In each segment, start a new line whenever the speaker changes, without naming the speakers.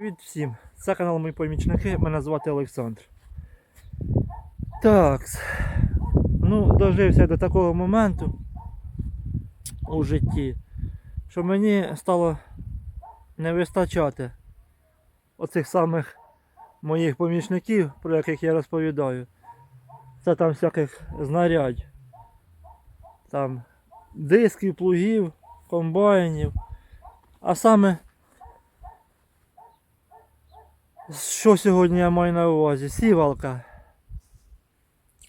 Привіт всім! Це канал Мої помічники, мене звати Олександр. Так. Ну, дожився до такого моменту у житті, що мені стало не вистачати оцих самих моїх помічників, про яких я розповідаю. Це там всяких знарядь. Там дисків, плугів, комбайнів. А саме Що сьогодні я маю на увазі? Сівалка.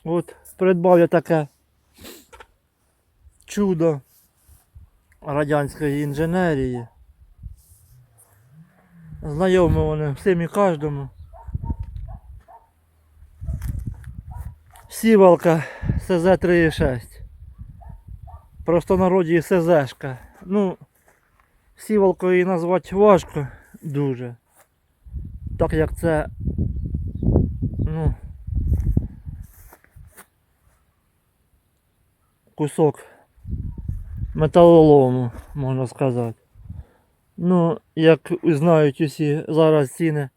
От придбав я таке чудо радянської інженерії. Знайомі вони всім і кожному. Сівалка СЗ-3,6. Просто народі СЗшка. Ну, сівалкою її назвати важко дуже так як це ну, кусок металолому, можна сказати. Ну, як знають усі зараз ціни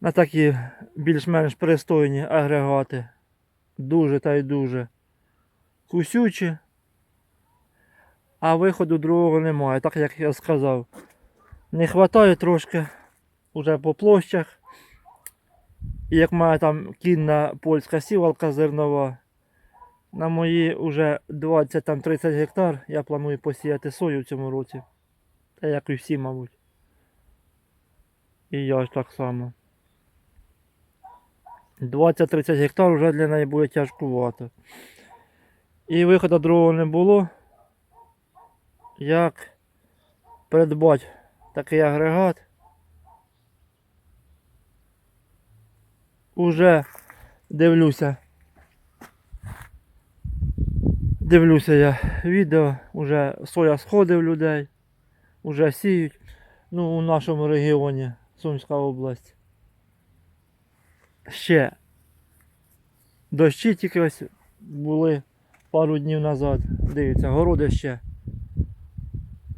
на такі більш-менш пристойні агрегати. Дуже та й дуже кусючі, а виходу другого немає, так як я сказав. Не вистачає трошки уже по площах. І як має там кінна польська сівалка зернова, на мої вже 20-30 гектар я планую посіяти сою в цьому році. Та як і всі, мабуть. І я ж так само. 20-30 гектар вже для неї буде тяжкувато. І виходу другого не було. Як придбати такий агрегат. Уже дивлюся. Дивлюся я відео, уже соя сходив людей, уже сіють. Ну, у нашому регіоні Сумська область. Ще дощі тільки ось були пару днів назад. Дивіться, городи ще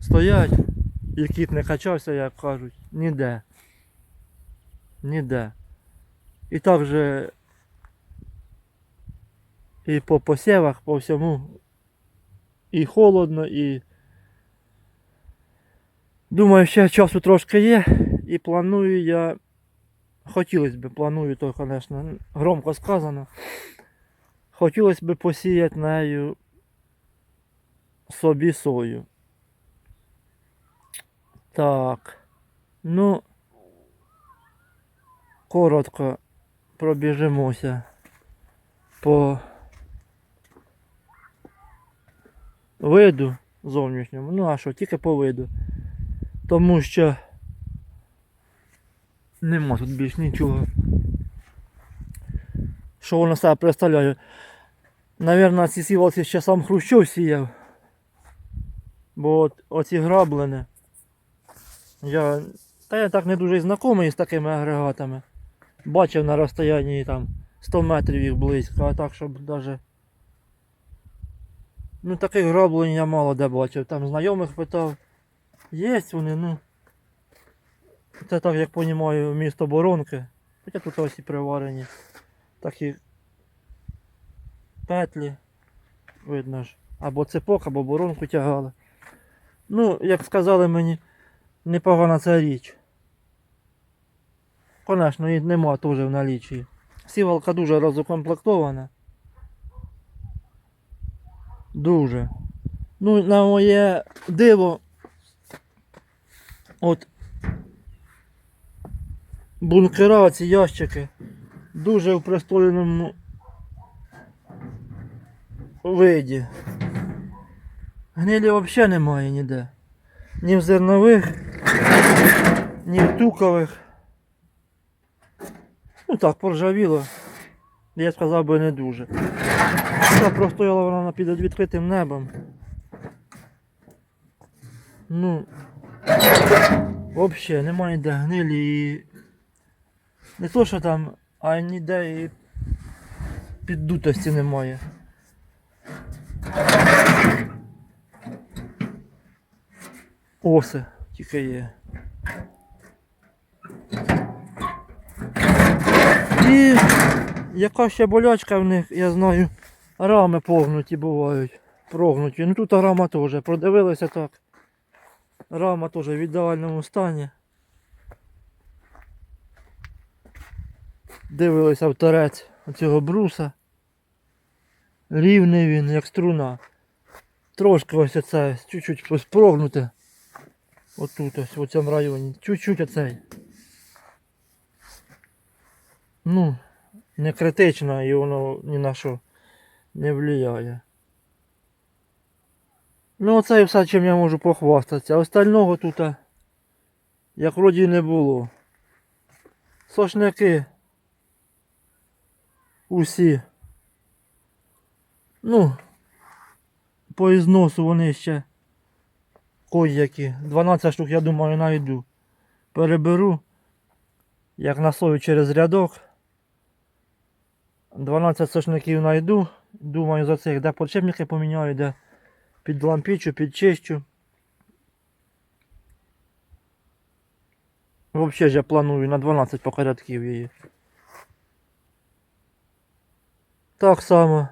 стоять. І кіт не качався, як кажуть. Ніде. Ніде. І так же і по посівах, по всьому і холодно, і думаю, ще часу трошки є. І планую я, хотілося б, планую, то, звісно, громко сказано. Хотілося б посіяти нею собі сою. Так. Ну, коротко пробіжимося по виду зовнішньому. Ну а що, тільки по виду. Тому що нема тут більш нічого. Що воно себе представляє? Навірно, ці сівалці ще сам Хрущов сіяв. Бо от, оці граблини. Я, та я так не дуже знайомий з такими агрегатами. Бачив на розстоянні там 100 метрів їх близько, а так, щоб даже. Ну таких граблень я мало де бачив. Там знайомих питав. Є вони, ну. Це так як розумію, місто Боронки. Хоча тут ось і приварені. Такі петлі. Видно ж. Або цепок, або боронку тягали. Ну, як сказали мені, непогана ця річ. Конечно, її нема теж в налічі. Сівалка дуже розукомплектована. Дуже. Ну, на моє диво. От бункера, ці ящики дуже в пристояному виді. Гнилі взагалі немає ніде. Ні в зернових, ні в тукових. Ну так, поржавіло. Я сказав би не дуже. Та простояла вона під відкритим небом. Ну взагалі немає ніде гнилі і не то що там, а ніде і піддутості немає. Оси тільки є. І яка ще болячка в них, я знаю, рами погнуті бувають. Прогнуті. Ну тут рама теж. Продивилися так. Рама теж в ідеальному стані. Дивилися в торець цього бруса. Рівний він, як струна. Трошки ось оце, чуть-чуть прогнуте. Отут ось, в цьому районі. Чуть-чуть оцей. Ну, не критично і воно ні на що не впливає. Ну оце і все, чим я можу похвастатися. Остального тут, як вроді не було. Сошняки. Усі. Ну, по ізносу вони ще кої-які. 12 штук, я думаю, знайду. Переберу. Як насою через рядок. 12 сошників знайду. Думаю, за цих, де подшипники поміняю, де під лампічу, підчищу. Взагалі ж я планую на 12 покорядків її. Так само.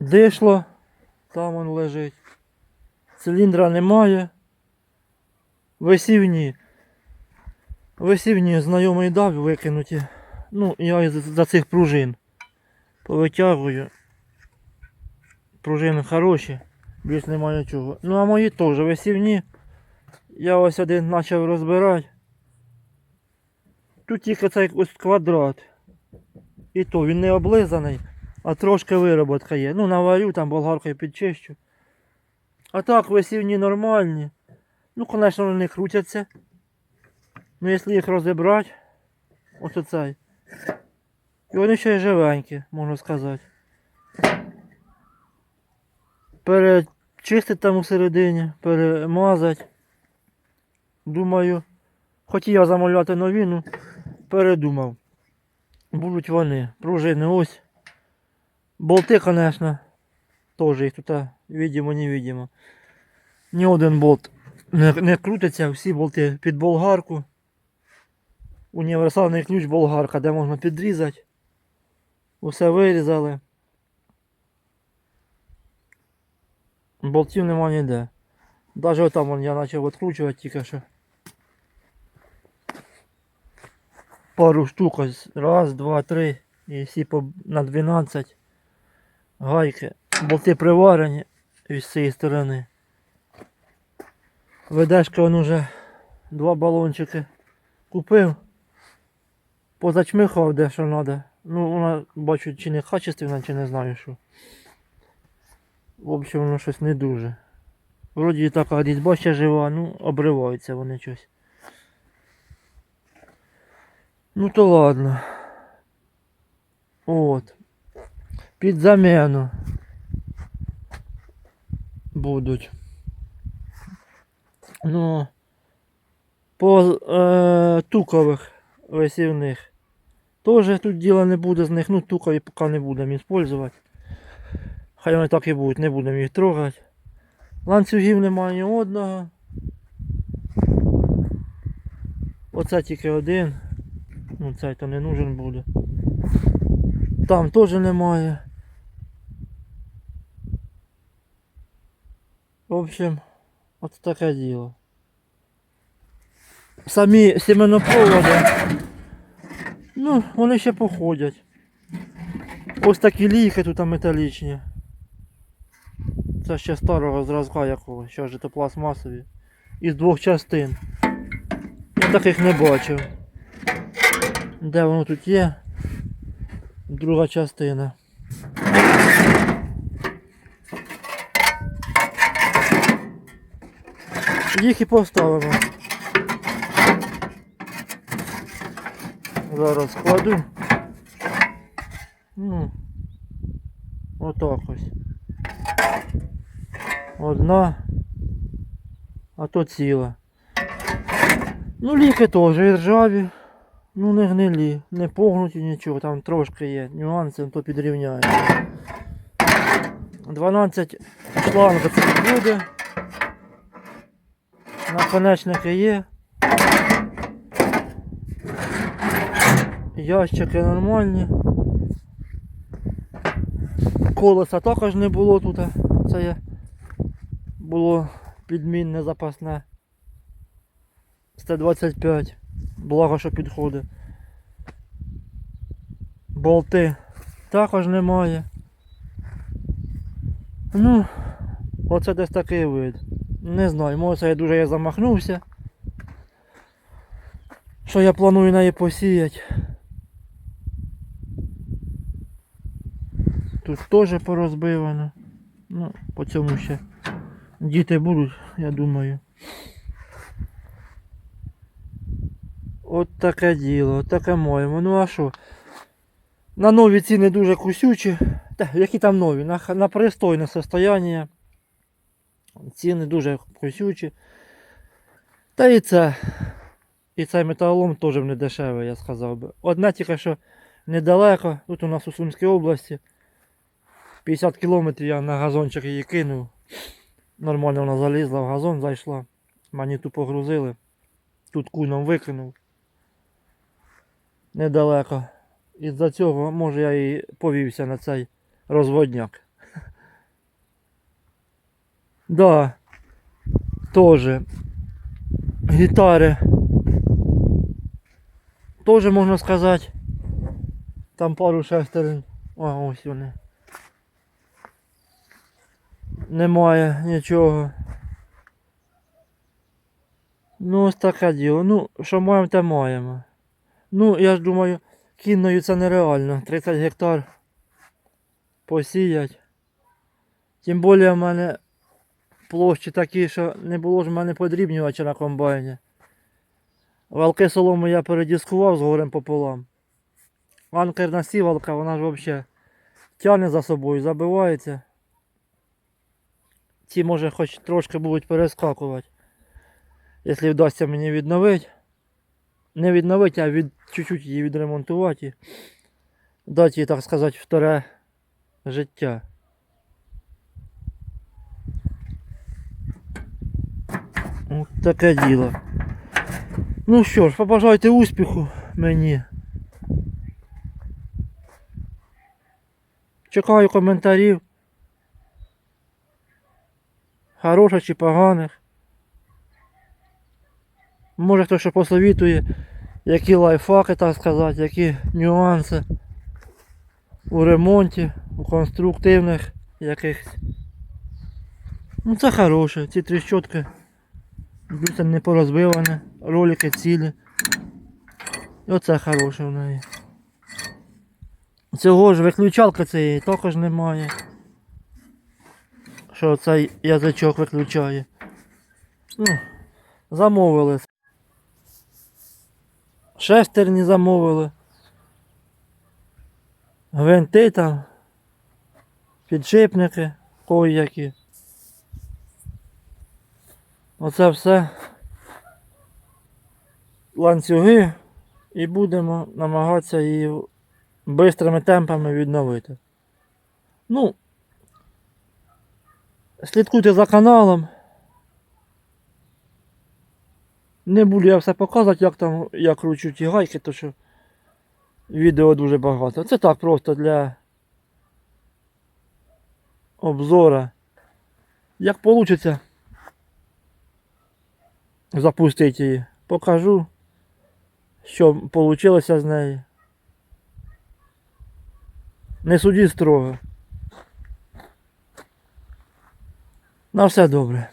Дишло, там он лежить. Циліндра немає. Висівні. Висівні знайомий дав викинуті. Ну, я за цих пружин повитягую. Пружини хороші, більш немає чого. Ну а мої теж висівні. Я ось один почав розбирати. Тут тільки цей ось квадрат. І то він не облизаний, а трошки вироботка є. Ну, наварю там болгаркою підчищу. А так висівні нормальні. Ну, звісно, вони крутяться. Ну, якщо їх розібрати, ось оцей. І вони ще й живенькі, можна сказати. Перечистити там усередині, перемазати. Думаю, хотів я замовляти нові, ну передумав. Будуть вони. Пружини ось. Болти, звісно, теж їх тут видимо, невидимо. Ні один болт не, не крутиться, всі болти під болгарку. Універсальний ключ болгарка, де можна підрізати. Усе вирізали. Болтів нема ніде. Навіть отам я почав відкручувати тільки що. Пару штук. Раз, два, три. І всі по, на 12 гайки. Болти приварені з цієї сторони. Ведешка він уже два балончики купив. Позачмихав де що треба. Ну, вона бачу, чи не качественна, чи не знаю що. В общем, воно щось не дуже. Вроді така різьба ще жива, ну, обриваються вони щось. Ну то ладно. От. Під заміну будуть. Ну, по е, тукових висівних. Тоже тут діла не буде з них, ну тукові поки не будемо використовувати. Хай вони так і будуть, не будемо їх трогати. Ланцюгів немає ні одного. Оце тільки один. Ну цей то не нужен буде. Там теж немає. В общем, от таке діло. Самі семенопроводи, ну, вони ще походять. Ось такі лійки тут металічні. Це ще старого зразка якогось, що ж пластмасові. Із двох частин. Я таких не бачив. Де воно тут є? Друга частина. Їх і поставимо. Зараз складу. Ну, отак ось. Одна, а то ціла. Ну, ліки теж ржаві. Ну не гнилі, не погнуті нічого, там трошки є нюанси, то підрівняє. 12 шланг це буде. Наконечники є. Ящики нормальні. Колеса також не було тут. Це є було підмінне запасне. 125. Благо, що підходить. Болти також немає. Ну, оце десь такий вид. Не знаю, може я дуже замахнувся. Що я планую неї посіяти. Тут теж порозбивано. Ну, по цьому ще діти будуть, я думаю. От таке діло, от таке моємо. Ну а що? На нові ціни дуже кусючі. Та, які там нові? На, на пристойне состояння. Ціни дуже кусючі. Та і це. І цей металолом теж не дешевий, я сказав би. Одне тільки що недалеко, тут у нас у Сумській області. 50 кілометрів я на газончик її кинув. Нормально вона залізла в газон, зайшла. Мені Маніту погрузили. Тут куном викинув. Недалеко. Із-за цього, може, я і повівся на цей розводняк. Да. Тоже. Гітари. Тоже можна сказати. Там пару шестерень. А, ось вони. Немає нічого. Ну, ось таке діло. Ну, що маємо, те маємо. Ну, я ж думаю, кінною це нереально. 30 гектар посіять. Тим більше в мене площі такі, що не було ж в мене подрібнювача на комбайні. Валки солому я передіскував з горем пополам. Анкерна сівалка, вона ж взагалі тягне за собою, забивається. Ці може хоч трошки будуть перескакувати. Якщо вдасться мені відновити. Не відновити, а від, чуть-чуть її відремонтувати. Дати їй, так сказати, вторе життя. От таке діло. Ну що ж, побажайте успіху мені. Чекаю коментарів. Хороших чи поганих. Може хтось що посовітує, які лайфхаки, так сказати, які нюанси у ремонті, у конструктивних якихось. Ну це хороше, ці тріщотки. Дивіться, не порозбиване, ролики цілі. І оце хороше в неї. Цього ж виключалка цієї також немає. Що цей язичок виключає. Ну, замовили. Шестерні замовили. Гвинти там. Підшипники кої-які. Оце все. Ланцюги. І будемо намагатися її бистрими темпами відновити. Ну, слідкуйте за каналом. Не буду я все показувати, як там я кручу ті гайки, то що відео дуже багато. Це так просто для обзора. Як вийде запустити її, покажу, що вийшло з неї. Не суді строго. На все добре.